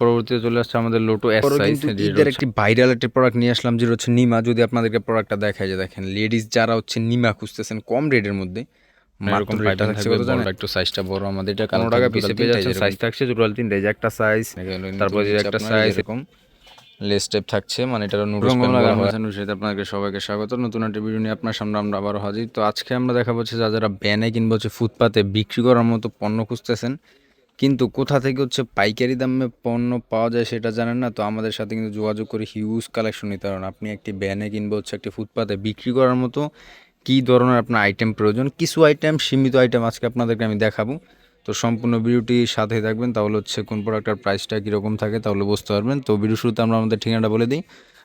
পরবর্তীতে চলে আসছে আমাদের লোটো এস সাইজ ঈদের একটি ভাইরাল একটি প্রোডাক্ট নিয়ে আসলাম যেটা হচ্ছে নিমা যদি আপনাদেরকে প্রোডাক্টটা দেখায় যে দেখেন লেডিস যারা হচ্ছে নিমা খুঁজতেছেন কম রেটের মধ্যে মাত্র রেটটা থাকছে কত জানেন? একটু সাইজটা বড় আমাদের। এটা পনেরো পনেরো টাকা টাকা পিসে পেয়ে যেরকম। সাইজ থাকছে টোটাল তিনটা এই যে একটা সাইজ তারপর যে একটা সাইজ এরকম। লেস টাইপ থাকছে মানে এটা নুডলস সাথে আপনাকে সবাইকে স্বাগত। নতুন একটা ভিডিও নিয়ে আপনার সামনে আমরা আবারও হাজির। তো আজকে আমরা দেখাবো হচ্ছে যা যারা ব্যানে কিংবা হচ্ছে ফুটপাতে বিক্রি করার মতো পণ্য খুঁজতেছেন কিন্তু কোথা থেকে হচ্ছে পাইকারি দামে পণ্য পাওয়া যায় সেটা জানেন না? তো আমাদের সাথে কিন্তু যোগাযোগ করে হিউজ কালেকশন নিতে পারেন। আপনি একটি ব্যানে কিংবা হচ্ছে একটি ফুটপাতে বিক্রি করার মতো কী ধরনের আপনার আইটেম প্রয়োজন? কিছু আইটেম সীমিত আইটেম আজকে আপনাদেরকে আমি দেখাবো। তো সম্পূর্ণ ভিডিওটি সাথে থাকবেন। তাহলে হচ্ছে কোন প্রোডাক্টের প্রাইসটা কীরকম থাকে তাহলে বুঝতে পারবেন। তো ভিডিও শুরুতে আমরা আমাদের ঠিকানাটা বলে দিই।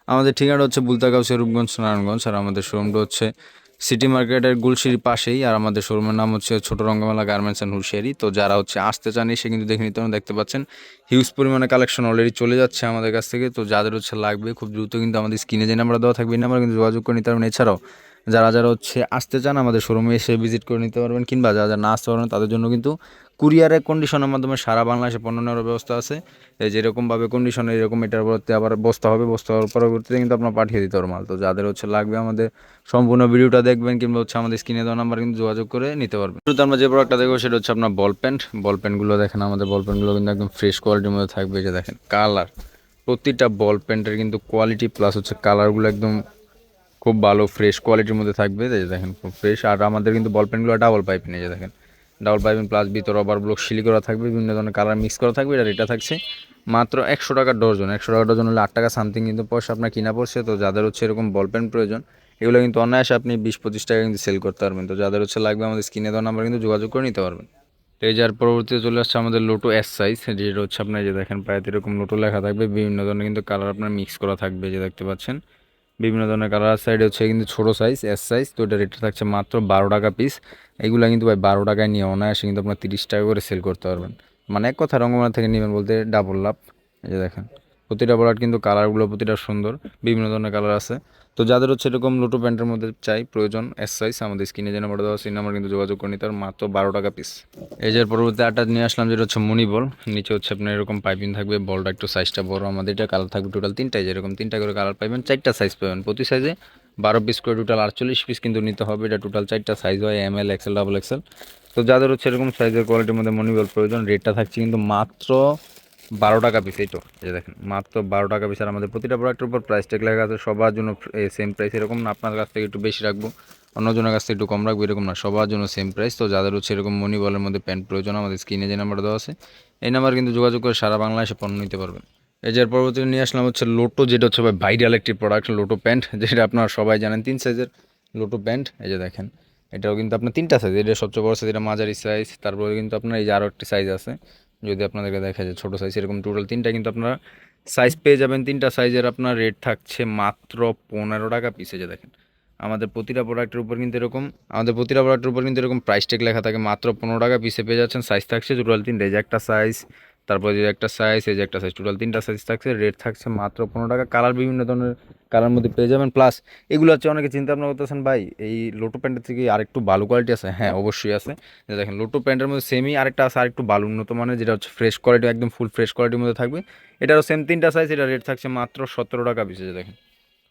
আমাদের ঠিকানাটা হচ্ছে বুলতাগাঁও রূপগঞ্জ, নারায়ণগঞ্জ। আর আমাদের শোরুমটা হচ্ছে সিটি মার্কেটের গুলশির পাশেই, আর আমাদের শোরুমের নাম হচ্ছে ছোট রঙ্গমেলা গার্মেন্টস অ্যান্ড হুশিয়ারি তো যারা হচ্ছে আসতে চান সে কিন্তু দেখে নিতে দেখতে পাচ্ছেন হিউজ পরিমাণে কালেকশন অলরেডি চলে যাচ্ছে আমাদের কাছ থেকে। তো যাদের হচ্ছে লাগবে, খুব দ্রুত কিন্তু আমাদের স্ক্রিনে যে নাম্বার দেওয়া থাকবে, এই নাম্বার কিন্তু যোগাযোগ করে নিতে পারবেন। এছাড়াও যারা যারা হচ্ছে আসতে চান আমাদের শোরুমে এসে ভিজিট করে নিতে পারবেন কিংবা যারা যারা না আসতে পারবেন তাদের জন্য কিন্তু কুরিয়ারের কন্ডিশনের মাধ্যমে সারা বাংলাদেশে পণ্য নেওয়ার ব্যবস্থা আছে। যেরকমভাবে কন্ডিশনে এরকম এটার পরবর্তী আবার বস্তা হবে, বস্তা হওয়ার পরবর্তীতে কিন্তু আপনার পাঠিয়ে দিতে পারব মাল। তো যাদের হচ্ছে লাগবে আমাদের সম্পূর্ণ ভিডিওটা দেখবেন কিংবা হচ্ছে আমাদের স্ক্রিনে দেওয়া নাম্বার কিন্তু যোগাযোগ করে নিতে পারবেন। শুরুতে আমরা যে প্রোডাক্টটা দেখব সেটা হচ্ছে আপনার বল প্যান্ট বল প্যান্টগুলো দেখেন, আমাদের বল প্যান্টগুলো কিন্তু একদম ফ্রেশ কোয়ালিটির মধ্যে থাকবে। যে দেখেন কালার প্রতিটা বল প্যান্টের কিন্তু কোয়ালিটি প্লাস হচ্ছে কালারগুলো একদম খুব ভালো ফ্রেশ কোয়ালিটির মধ্যে থাকবে। দেখেন, খুব ফ্রেশ আর আমাদের কিন্তু বল পেনগুলো ডাবল পাইপ যে দেখেন। ডাবল পাইপিং প্লাস ভিতর রবার ব্লক সিলি করা থাকবে, বিভিন্ন ধরনের কালার মিক্স করা থাকবে, এটা রেটটা থাকছে মাত্র একশো টাকার ডজন। একশো টাকার ডজন হলে আট টাকা সামথিং কিন্তু পয়সা আপনার কিনা পড়ছে। তো যাদের হচ্ছে এরকম বল পেন প্রয়োজন, এগুলো কিন্তু অনায়াসে আপনি বিশ পঁচিশ টাকা কিন্তু সেল করতে পারবেন। তো যাদের হচ্ছে লাগবে আমাদের স্ক্রিনে দেওয়া নাম্বার কিন্তু যোগাযোগ করে নিতে পারবেন। তো এই যার পরবর্তীতে চলে আসছে আমাদের লোটো এস সাইজ যেটা হচ্ছে আপনার যে দেখেন প্রায় এরকম লোটো লেখা থাকবে। বিভিন্ন ধরনের কিন্তু কালার আপনার মিক্স করা থাকবে যে দেখতে পাচ্ছেন। বিভিন্ন ধরনের কালার সাইডে হচ্ছে কিন্তু ছোটো সাইজ এস সাইজ তো এটা রেটটা থাকছে মাত্র বারো টাকা পিস এইগুলো কিন্তু ভাই বারো টাকায় নিয়ে অনায়াসে কিন্তু আপনার তিরিশ টাকা করে সেল করতে পারবেন। মানে এক কথা রঙ্গমালা থেকে নেবেন বলতে ডাবল লাভ। এই যে দেখেন। প্রতিটা প্রোডাক্ট কিন্তু কালারগুলো প্রতিটা সুন্দর, বিভিন্ন ধরনের কালার আছে। তো যাদের হচ্ছে এরকম লোটো প্যান্টের মধ্যে চাই, প্রয়োজন এস সাইজ আমাদের স্ক্রিনে যে নাম্বার দেওয়া সেই নাম্বার কিন্তু যোগাযোগ করে নিতে মাত্র বারো টাকা পিস এই যে পরবর্তী আটটা নিয়ে আসলাম, যেটা হচ্ছে মনি বল নিচে হচ্ছে আপনার এরকম পাইপিং থাকবে বলটা একটু সাইজটা বড়, আমাদের এটা কালার থাকবে টোটাল তিনটাই, যেরকম তিনটা করে কালার পাইবেন, চারটা সাইজ পাবেন প্রতি সাইজে বারো পিস করে টোটাল আটচল্লিশ পিস কিন্তু নিতে হবে, এটা টোটাল চারটা সাইজ হয় M L XL double XL তো যাদের হচ্ছে এরকম সাইজের কোয়ালিটির মধ্যে মনি বল প্রয়োজন রেটটা থাকছে কিন্তু মাত্র বারো টাকা পিস এই তো যে দেখেন, মাত্র বারো টাকা পিস আর আমাদের প্রতিটা প্রোডাক্টের উপর প্রাইস ট্যাগ লেখা আছে, সবার জন্য সেম প্রাইস এরকম না, আপনার কাছ থেকে একটু বেশি রাখব, অন্যজনের কাছ থেকে একটু কম রাখব, এরকম না, সবার জন্য সেম প্রাইস তো যাদের হচ্ছে এরকম মনি বলের মধ্যে প্যান্ট প্রয়োজন, আমাদের স্ক্রিনে যে নাম্বার দেওয়া আছে, এই নাম্বার কিন্তু যোগাযোগ করে সারা বাংলাদেশে পণ্য নিতে পারবেন। এই যে এর পরবর্তীতে নিয়ে আসলাম হচ্ছে লোটো যেটা হচ্ছে ভাই ভাইরাল একটি প্রোডাক্ট লোটো প্যান্ট যেটা আপনারা সবাই জানেন, তিন সাইজের লোটো প্যান্ট এই যে দেখেন, এটাও কিন্তু আপনার তিনটা সাইজ এটা সবচেয়ে বড় সাইজ এটা মাঝারি সাইজ তারপরে কিন্তু আপনার এই যে আরও একটি সাইজ আছে যদি আপনাদেরকে দেখা যায় ছোটো সাইজ এরকম টোটাল তিনটা কিন্তু আপনারা সাইজ পেয়ে যাবেন। তিনটা সাইজের আপনার রেট থাকছে মাত্র পনেরো টাকা পিসে যে দেখেন। আমাদের প্রতিটা প্রোডাক্টের উপর কিন্তু এরকম, আমাদের প্রতিটা প্রোডাক্টের উপর কিন্তু এরকম প্রাইস ট্যাগ লেখা থাকে। মাত্র পনেরো টাকা পিসে পেয়ে যাচ্ছেন। সাইজ থাকছে টোটাল তিনটা। যে একটা সাইজ তারপর যে একটা সাইজ এই যে একটা সাইজ টোটাল তিনটা সাইজ থাকছে রেট থাকছে মাত্র পনেরো টাকা। কালার বিভিন্ন ধরনের কালার মধ্যে পেয়ে যাবেন। প্লাস এগুলো হচ্ছে অনেকে চিন্তা ভাবনা করতেছেন, ভাই, এই লোটো প্যান্টের থেকে আরেকটু ভালো কোয়ালিটি আছে? হ্যাঁ অবশ্যই আছে। যে দেখেন লোটো প্যান্টের মধ্যে সেমই আরেকটা আছে, আরেকটু ভালো, উন্নত মানের, যেটা হচ্ছে ফ্রেশ কোয়ালিটি একদম ফুল ফ্রেশ কোয়ালিটির মধ্যে থাকবে। এটারও সেম তিনটা সাইজ এটা রেট থাকছে মাত্র সতেরো টাকা পিসে দেখেন।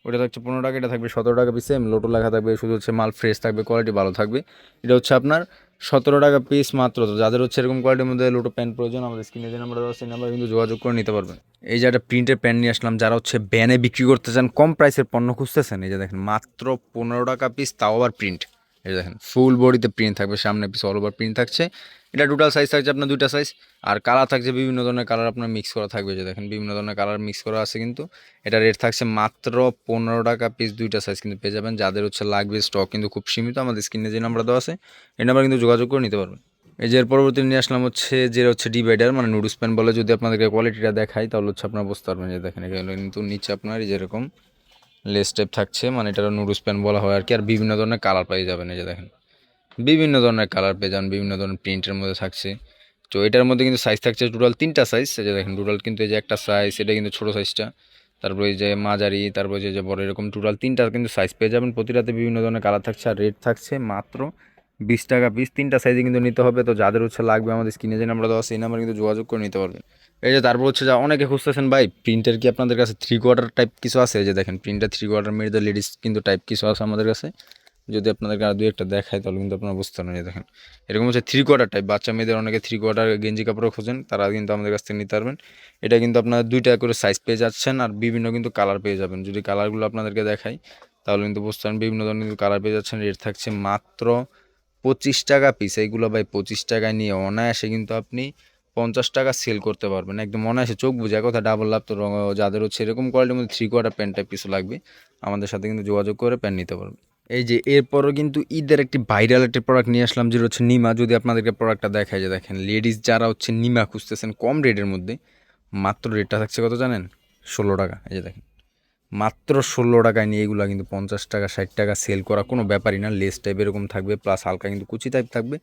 ওটা থাকছে পনেরো টাকা, এটা থাকবে সতেরো টাকা পিস লোটো লেখা থাকবে, শুধু হচ্ছে মাল ফ্রেশ থাকবে কোয়ালিটি ভালো থাকবে। এটা হচ্ছে আপনার সতেরো টাকা পিস মাত্র। তো যাদের হচ্ছে এরকম কোয়ালিটির মধ্যে লোটো প্যান্ট প্রয়োজন, আমাদের স্ক্রিনে যে নাম্বার দেওয়া সেই নাম্বার কিন্তু যোগাযোগ করে নিতে পারবেন। এই যে একটা প্রিন্টের প্যান্ট নিয়ে আসলাম, যারা হচ্ছে ব্যানে বিক্রি করতে চান, কম প্রাইসের পণ্য খুঁজতেছেন, এই যে দেখেন, মাত্র পনেরো টাকা পিস তাও আবার প্রিন্ট এই দেখেন ফুল বডিতে প্রিন্ট থাকবে, সামনে পিস অল ওভার প্রিন্ট থাকছে। এটা টোটাল সাইজ থাকছে আপনার দুইটা সাইজ আর কালার থাকছে বিভিন্ন ধরনের কালার আপনার মিক্স করা থাকবে, যে দেখেন বিভিন্ন ধরনের কালার মিক্স করা আছে কিন্তু। এটা রেট থাকছে মাত্র পনেরো টাকা পিস দুইটা সাইজ কিন্তু পেয়ে যাবেন। যাদের হচ্ছে লাগবে স্টক কিন্তু খুব সীমিত, আমাদের স্ক্রিনে যে নাম্বার দেওয়া আছে, এই নাম্বার কিন্তু যোগাযোগ করে নিতে পারবেন। এই যে এর পরবর্তী নিয়ে আসলাম হচ্ছে যে হচ্ছে ডিভাইডার মানে নুডলস প্যান বলে যদি আপনাদেরকে কোয়ালিটিটা দেখাই, তাহলে হচ্ছে আপনারা বুঝতে পারবেন যে দেখেন এখানে কিন্তু নিচে আপনার যেরকম লেস টাইপ থাকছে মানে এটা নুডলস প্যান্ট বলা হয় আর কি আর বিভিন্ন ধরনের কালার পেয়ে যাবেন এই যে দেখেন। বিভিন্ন ধরনের কালার পেয়ে যাবেন, বিভিন্ন ধরনের প্রিন্টের মধ্যে থাকছে। তো এটার মধ্যে কিন্তু সাইজ থাকছে টোটাল তিনটা সাইজ এই যে দেখেন, টোটাল কিন্তু এই যে একটা সাইজ এটা কিন্তু ছোটো সাইজটা তারপরে এই যে মাঝারি, তারপরে যে যে বড়, এরকম টোটাল তিনটা কিন্তু সাইজ পেয়ে যাবেন। প্রতিটাতে বিভিন্ন ধরনের কালার থাকছে আর রেট থাকছে মাত্র বিশ টাকা পিস তিনটা সাইজে কিন্তু নিতে হবে। তো যাদের হচ্ছে লাগবে আমাদের স্ক্রিনে যে নাম্বার দেওয়া সেই নাম্বার কিন্তু যোগাযোগ করে নিতে পারবেন। এই যে তারপর হচ্ছে যা অনেকে খুঁজতেছেন, ভাই প্রিন্টের কি আপনাদের কাছে থ্রি কোয়ার্টার টাইপ কিছু আছে? যে দেখেন প্রিন্টার থ্রি কোয়ার্টার মেয়েদের লেডিস কিন্তু টাইপ কিছু আছে আমাদের কাছে। যদি আপনাদেরকে আর দু একটা দেখায় তাহলে কিন্তু আপনারা বুঝতে পারবেন, এই দেখেন। এরকম হচ্ছে থ্রি কোয়ার্টার টাইপ বাচ্চা মেয়েদের অনেকে থ্রি কোয়ার্টার গেঞ্জি কাপড়ও খোঁজেন, তারা কিন্তু আমাদের কাছ থেকে নিতে পারবেন। এটা কিন্তু আপনারা দুইটা করে সাইজ পেয়ে যাচ্ছেন আর বিভিন্ন কিন্তু কালার পেয়ে যাবেন। যদি কালারগুলো আপনাদেরকে দেখাই, তাহলে কিন্তু বুঝতে পারেন বিভিন্ন ধরনের কিন্তু কালার পেয়ে যাচ্ছেন। রেট থাকছে মাত্র পঁচিশ টাকা পিস এইগুলো ভাই পঁচিশ টাকায় নিয়ে অনায়াসে কিন্তু আপনি পঞ্চাশ টাকা সেল করতে পারবেন। একদম অনায়াসে চোখ বুঝে কথা ডাবল লাভ তো রঙ- যাদের হচ্ছে এরকম কোয়ালিটির মধ্যে থ্রি কোয়ার্টার প্যান্ট টাইপ কিছু লাগবে, আমাদের সাথে কিন্তু যোগাযোগ করে প্যান্ট নিতে পারবেন। এই যে এরপরও কিন্তু ঈদের একটি ভাইরাল একটি প্রোডাক্ট নিয়ে আসলাম, যেটা হচ্ছে নিমা যদি আপনাদেরকে প্রোডাক্টটা দেখায় যে দেখেন লেডিস যারা হচ্ছে নিমা খুঁজতেছেন কম রেটের মধ্যে, মাত্র রেটটা থাকছে কত জানেন? ষোলো টাকা। এই যে দেখেন মাত্র ষোলো টাকায় নিয়ে এগুলো কিন্তু পঞ্চাশ টাকা, ষাট টাকা সেল করা কোনো ব্যাপারই না। লেস টাইপ এরকম থাকবে প্লাস হালকা কিন্তু কুচি টাইপ থাকবে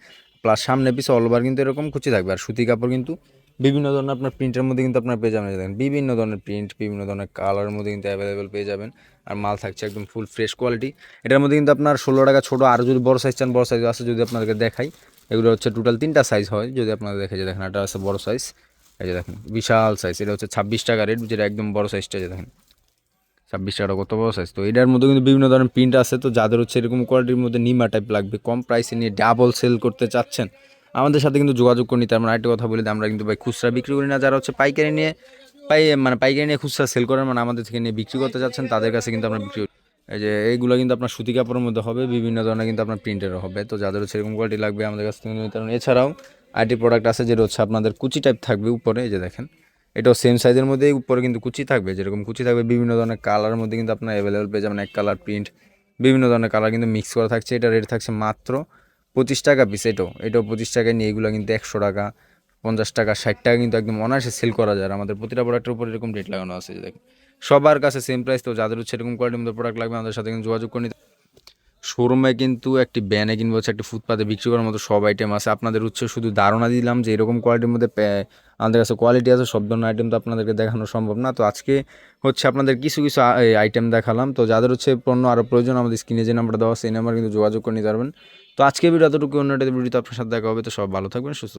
প্লাস সামনে পিছে অলওভার কিন্তু এরকম কুচি থাকবে। আর সুতি কাপড় কিন্তু বিভিন্ন ধরনের আপনার প্রিন্টের মধ্যে কিন্তু আপনার পেয়ে যাবেন। দেখেন, বিভিন্ন ধরনের প্রিন্ট বিভিন্ন ধরনের কালারের মধ্যে কিন্তু অ্যাভেলেবেল পেয়ে যাবেন। আর মাল থাকছে একদম ফুল ফ্রেশ কোয়ালিটি এটার মধ্যে কিন্তু আপনার ষোলো টাকা ছোটো, আর যদি বড় সাইজ চান, বড় সাইজ আছে যদি আপনাদেরকে দেখাই। এগুলো হচ্ছে টোটাল তিনটা সাইজ হয়, যদি আপনাদের দেখে যে দেখেন এটা আছে বড় সাইজ এই যে দেখেন, বিশাল সাইজ এটা হচ্ছে ছাব্বিশ টাকা রেট যেটা একদম বড় সাইজটা যে দেখেন। ছাব্বিশ টাকা কত বড় সাইজ তো এটার মধ্যে কিন্তু বিভিন্ন ধরনের প্রিন্ট আছে, তো যাদের হচ্ছে এরকম কোয়ালিটির মধ্যে নিমা টাইপ লাগবে, কম প্রাইসে নিয়ে ডাবল সেল করতে চাচ্ছেন, আমাদের সাথে কিন্তু যোগাযোগ করে নিতে আমরা আরেকটা কথা বলি আমরা কিন্তু ভাই খুচরা বিক্রি করি না, যারা হচ্ছে পাইকারি নিয়ে, পাই মানে পাইকারি নিয়ে খুচরা সেল করেন মানে আমাদের থেকে নিয়ে বিক্রি করতে চাচ্ছেন, তাদের কাছে কিন্তু আমরা বিক্রি করি। এই যে এইগুলো কিন্তু আপনার সুতি কাপড়ের মধ্যে হবে, বিভিন্ন ধরনের কিন্তু আপনার প্রিন্টেরও হবে, তো যাদের হচ্ছে এরকম কোয়ালিটি লাগবে আমাদের কাছ থেকে নিতে এছাড়াও আইটি প্রোডাক্ট আছে, যেটা হচ্ছে আপনাদের কুচি টাইপ থাকবে উপরে, এই যে দেখেন। এটাও সেম সাইজের মধ্যেই উপরে কিন্তু কুচি থাকবে, যেরকম কুচি থাকবে বিভিন্ন ধরনের কালারের মধ্যে কিন্তু আপনার অ্যাভেলেবেল পেয়ে যাবেন। এক কালার প্রিন্ট বিভিন্ন ধরনের কালার কিন্তু মিক্স করা থাকছে। এটা রেট থাকছে মাত্র পঁচিশ টাকা পিস এটাও। এটাও পঁচিশ টাকায় নিয়ে এগুলো কিন্তু একশো টাকা, পঞ্চাশ টাকা, ষাট টাকা কিন্তু একদম অনায়াসে সেল করা যায়। আমাদের প্রতিটা প্রোডাক্টের উপর এরকম রেট লাগানো আছে দেখেন। সবার কাছে সেম প্রাইস তো, যাদের হচ্ছে এরকম কোয়ালিটির মধ্যে প্রোডাক্ট লাগবে, আমাদের সাথে কিন্তু যোগাযোগ করে নিতে শোরুমে কিন্তু একটি ব্যানে কিংবা হচ্ছে একটি ফুটপাতে বিক্রি করার মতো সব আইটেম আছে। আপনাদের হচ্ছে শুধু ধারণা দিলাম যে এরকম কোয়ালিটির মধ্যে আমাদের কাছে কোয়ালিটি আছে, সব ধরনের আইটেম তো আপনাদেরকে দেখানো সম্ভব না। তো আজকে হচ্ছে আপনাদের কিছু কিছু আইটেম দেখালাম। তো যাদের হচ্ছে পণ্য আরও প্রয়োজন, আমাদের স্ক্রিনে যে নাম্বার দেওয়া সেই নাম্বার কিন্তু যোগাযোগ করে নিতে পারবেন। তো আজকে ভিডিও এতটুকু অন্য একটা ভিডিওতে আপনার সাথে দেখা হবে। তো সব ভালো থাকবেন, সুস্থ